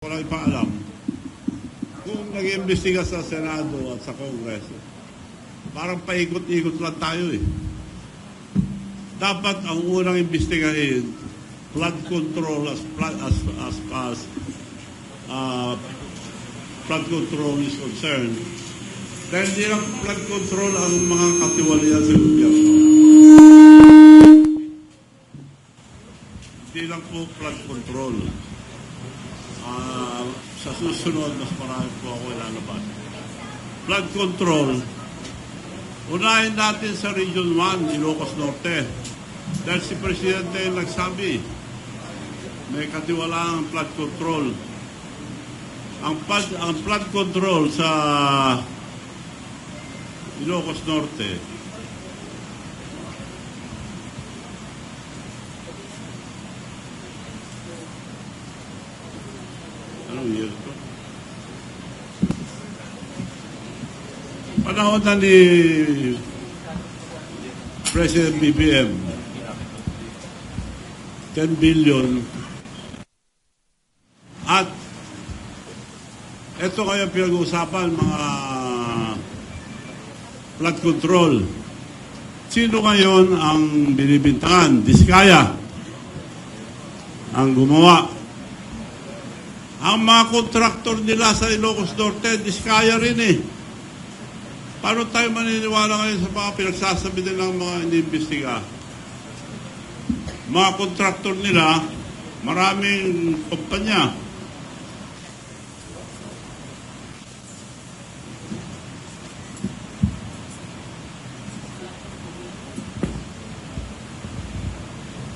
Walang ipaalam. Kung nag-iimbestiga sa Senado at sa Kongreso, parang paikot-ikot lang tayo eh. Dapat ang unang imbestigahin, flood control as as as as uh, flood control is concerned. Dahil hindi lang flood control ang mga katiwalian sa gobyerno. Hindi lang po flood control. Susunod, mas marami po ako ilalabas. Flood control. Unahin natin sa Region 1, Ilocos Norte. Dahil si Presidente nagsabi, may katiwalaan ang flood control. Ang flood, ang flood control sa Ilocos Norte, Anong year? Panahon na ni President BBM, 10 billion. At ito kaya pinag-uusapan mga flood control. Sino ngayon ang binibintangan? Diskaya ang gumawa ang mga kontraktor nila sa Ilocos Norte, diskaya rin eh. Paano tayo maniniwala ngayon sa mga pinagsasabi nilang mga iniimbestiga? Mga kontraktor nila, maraming kumpanya.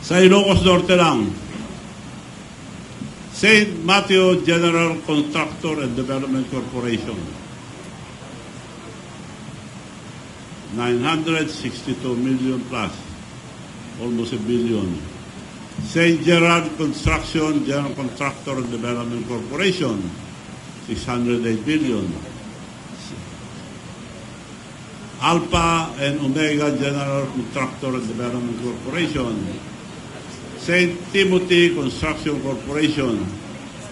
Sa Ilocos Norte lang, St. Matthew General Contractor and Development Corporation. 962 million plus. Almost a billion. St. Gerard Construction General Contractor and Development Corporation. 608 billion. Alpha and Omega General Contractor and Development Corporation. St. Timothy Construction Corporation.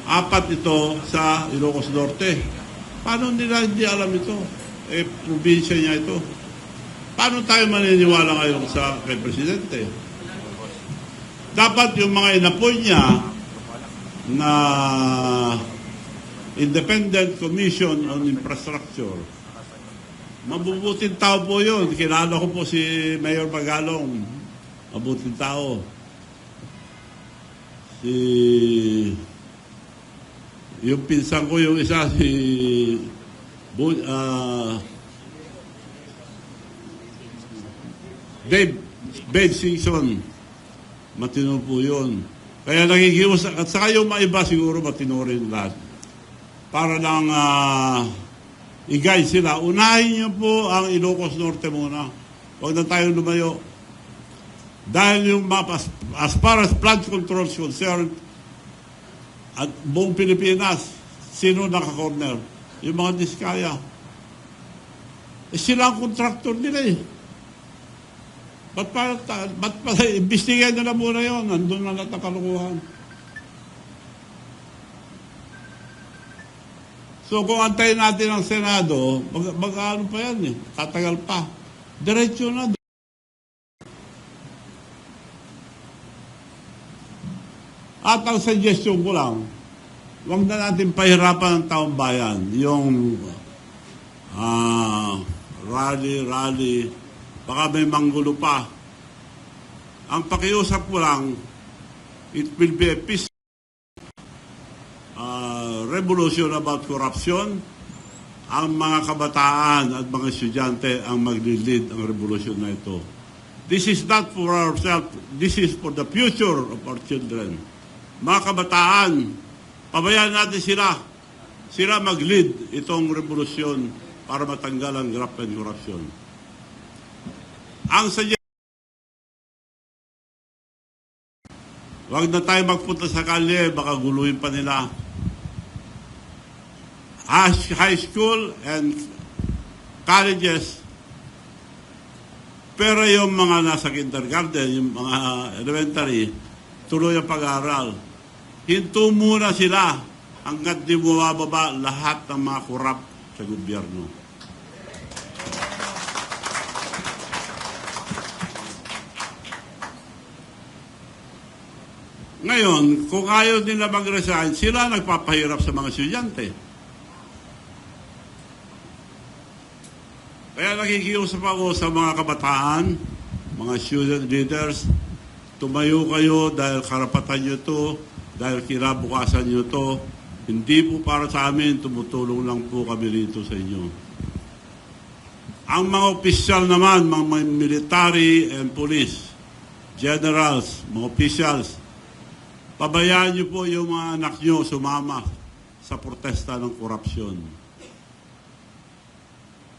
Apat ito sa Ilocos Norte. Paano nila hindi alam ito? Eh, probinsya niya ito. Paano tayo maniniwala ngayon sa kay Presidente? Dapat yung mga inapoy niya na Independent Commission on Infrastructure, mabubuting tao po yun. Kilala ko po si Mayor Magalong. Mabuting tao si yung pinsan ko yung isa si Bu, ah, Dave Ben Simpson matino po yun kaya nagigiwas at saka yung mga iba siguro matino rin lahat para lang ah, i-guide sila unahin niyo po ang Ilocos Norte muna huwag na tayo lumayo dahil yung map, as, as far as flood control is concerned, at buong Pilipinas, sino naka-corner? Yung mga diskaya. Eh, sila ang contractor nila eh. Ba't pa, ta- ba't pa, imbestigahan nila muna yun, nandun na lahat ng kalukuhan. So kung antayin natin ang Senado, mag, mag ano pa yan eh, tatagal pa. Diretso na, At ang suggestion ko lang, huwag na natin pahirapan ang taong bayan. Yung ah, rally, rally, baka may manggulo pa. Ang pakiusap ko lang, it will be a peace ah, revolution about corruption. Ang mga kabataan at mga estudyante ang maglilid ang revolusyon na ito. This is not for ourselves, this is for the future of our children mga kabataan, pabayaan natin sila. Sila mag-lead itong revolusyon para matanggal ang graft and corruption. Ang sadya, Huwag na tayo magpunta sa kalye, baka guluhin pa nila. High school and colleges, pero yung mga nasa kindergarten, yung mga elementary, tuloy ang pag-aaral. Hinto muna sila hanggat di bumababa lahat ng mga kurap sa gobyerno. Ngayon, kung ayaw nila mag-resign, sila nagpapahirap sa mga estudyante. Kaya nakikiusap ako sa mga kabataan, mga student leaders, tumayo kayo dahil karapatan nyo to, dahil kinabukasan nyo to. Hindi po para sa amin, tumutulong lang po kami rito sa inyo. Ang mga opisyal naman, mga, military and police, generals, mga officials, pabayaan nyo po yung mga anak nyo sumama sa protesta ng korupsyon.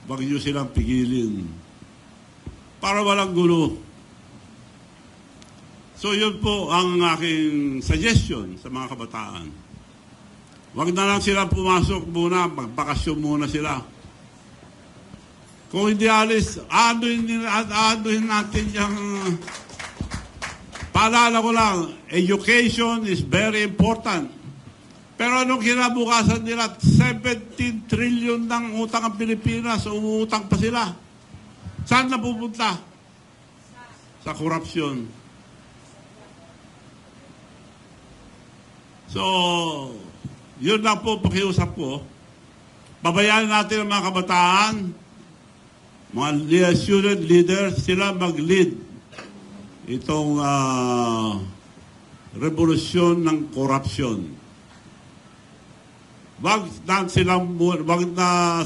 Huwag nyo silang pigilin. Para walang gulo. So yun po ang aking suggestion sa mga kabataan. Huwag na lang sila pumasok muna, magbakasyon muna sila. Kung hindi alis, anuhin, anuhin natin yung... Paalala ko lang, education is very important. Pero anong kinabukasan nila? 17 trillion ng utang ang Pilipinas, umuutang pa sila. Saan na pupunta? Sa korupsyon. So, yun lang po pakiusap ko. Babayaan natin ang mga kabataan, mga student leaders, sila mag-lead itong ah, revolusyon ng korupsyon. Wag na silang, wag na,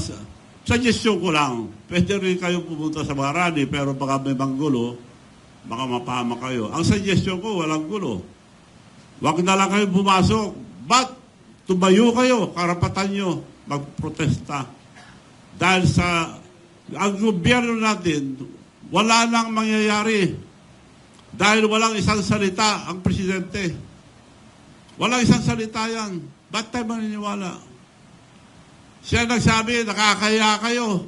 suggestion ko lang, pwede rin kayo pumunta sa mga rally, pero baka may manggulo, baka mapahama kayo. Ang suggestion ko, walang gulo. Wag na lang kayo pumasok. But, tumayo kayo, karapatan nyo, magprotesta. Dahil sa, ang gobyerno natin, wala nang mangyayari. Dahil walang isang salita ang presidente. Walang isang salita yan. Ba't tayo maniniwala? Siya nagsabi, nakakaya kayo.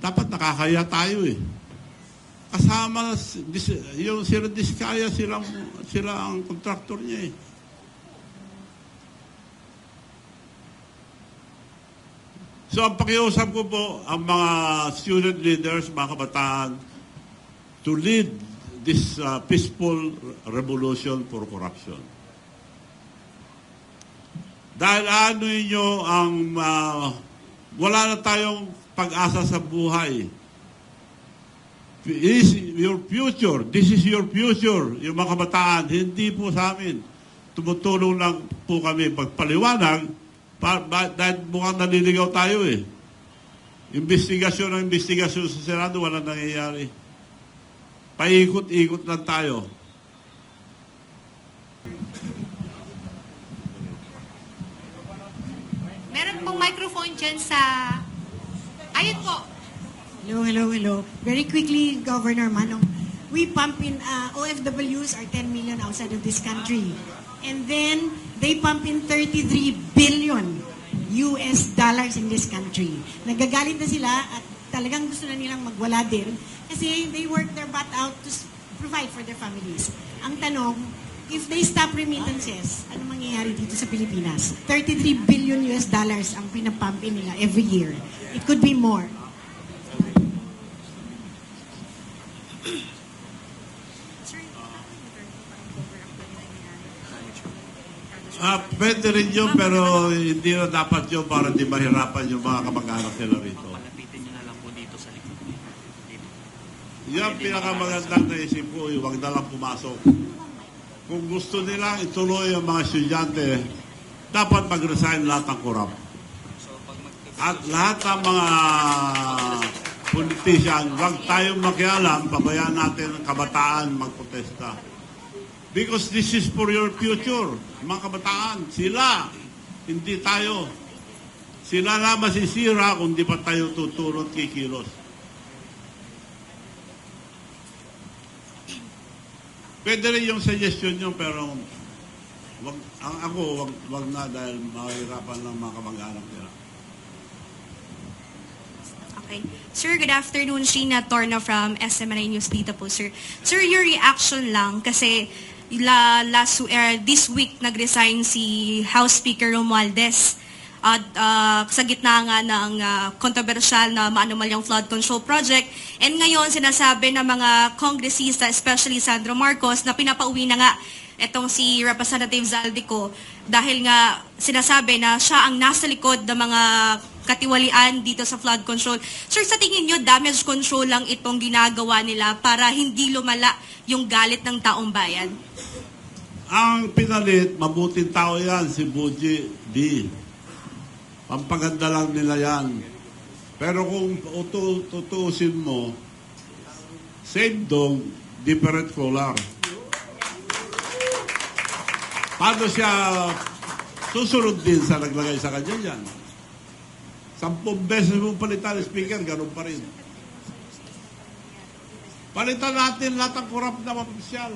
Dapat nakakaya tayo eh. Kasama yung sila Diskaya, silang, sila ang kontraktor niya eh. So ang pakiusap ko po ang mga student leaders, mga kabataan, to lead this uh, peaceful revolution for corruption. Dahil ano inyo ang uh, wala na tayong pag-asa sa buhay. This is your future. This is your future. Yung mga kabataan, hindi po sa amin. Tumutulong lang po kami pagpaliwanag pa, ba, dahil mukhang naliligaw tayo eh. Investigasyon ng investigasyon sa Senado, walang nangyayari. Paikot-ikot lang tayo. Meron pong microphone dyan sa... Ayun po. Hello, hello, hello. Very quickly, Governor Manong, we pump in, uh, OFWs are 10 million outside of this country. And then, they pump in 33 billion US dollars in this country. Nagagalit na sila at talagang gusto na nilang magwala din kasi they work their butt out to provide for their families. Ang tanong, if they stop remittances, ano mangyayari dito sa Pilipinas? 33 billion US dollars ang pinapump in nila every year. It could be more. Ah, pwede rin yun, pero hindi na dapat yun para di mahirapan yung mga kamag-anak nila rito. Palapitin nyo na lang po dito sa likod. Dito. Yan pinakamagandang naisip ko, yung wag na lang pumasok. Kung gusto nila ituloy ang mga estudyante, dapat mag-resign lahat ng korap. At lahat ng mga politician, wag tayong makialam, pabayaan natin ang kabataan magprotesta. Because this is for your future. Mga kabataan, sila, hindi tayo. Sila na masisira kung di pa tayo tutulot kikilos. Pwede rin yung suggestion nyo, pero wag, ang ako, wag, wag na dahil mahirapan lang mga kamag-anak nila. Okay. Sir, good afternoon. Sheena Torna from SMNI News dito po, sir. Sir, your reaction lang kasi la, last er, this week nag-resign si House Speaker Romualdez at ah, sa gitna nga ng ah, kontrobersyal na maanumalyang flood control project. And ngayon sinasabi ng mga kongresista, especially Sandro Marcos, na pinapauwi na nga itong si Representative Zaldico dahil nga sinasabi na siya ang nasa likod ng mga katiwalian dito sa flood control. Sir, sa tingin nyo, damage control lang itong ginagawa nila para hindi lumala yung galit ng taong bayan? Ang pinalit, mabuting tao yan, si Buji D. Pampaganda lang nila yan. Pero kung utu tutusin mo, same dog, different color. Paano siya susunod din sa naglagay sa kanya yan? Sampung beses mo palitan ang speaker, ganun pa rin. Palitan natin lahat ng korap na opisyal.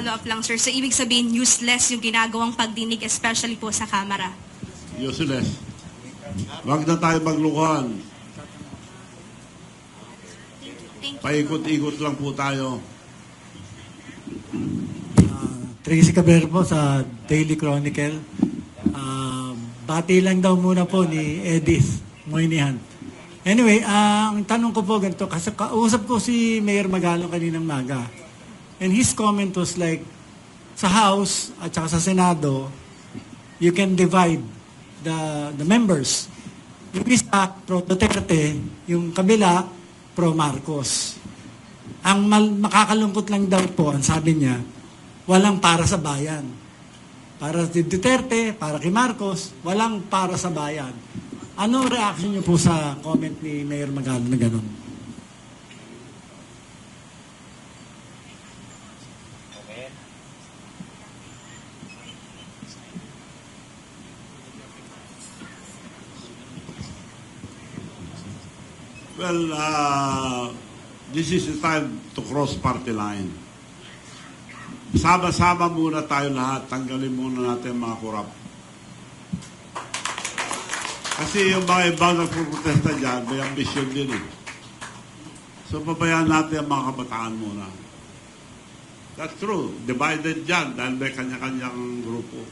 Follow up lang, sir. So, ibig sabihin, useless yung ginagawang pagdinig, especially po sa Kamara. Useless. Huwag na tayo maglukuhan. Paikot-ikot lang po tayo. Tracy Cabrera po sa Daily Chronicle. Ah, bati lang daw muna po ni Edith Moynihan. Anyway, ah, ang tanong ko po ganito, kasi kausap ko si Mayor Magalong kaninang maga. And his comment was like, sa House at saka sa Senado, you can divide the the members. Yung isa, pro Duterte, yung kabila, pro Marcos. Ang mal- makakalungkot lang daw po, ang sabi niya, walang para sa bayan. Para si Duterte, para kay Marcos, walang para sa bayan. Anong reaction niyo po sa comment ni Mayor Magalo na gano'n? Well, uh, this is the time to cross party line. Sama-sama muna tayo lahat. Tanggalin muna natin mga korap. Kasi yung mga ibang nagpuprotesta dyan, may ambisyon din eh. So, pabayaan natin ang mga kabataan muna. That's true. Divided dyan dahil may kanya-kanyang grupo.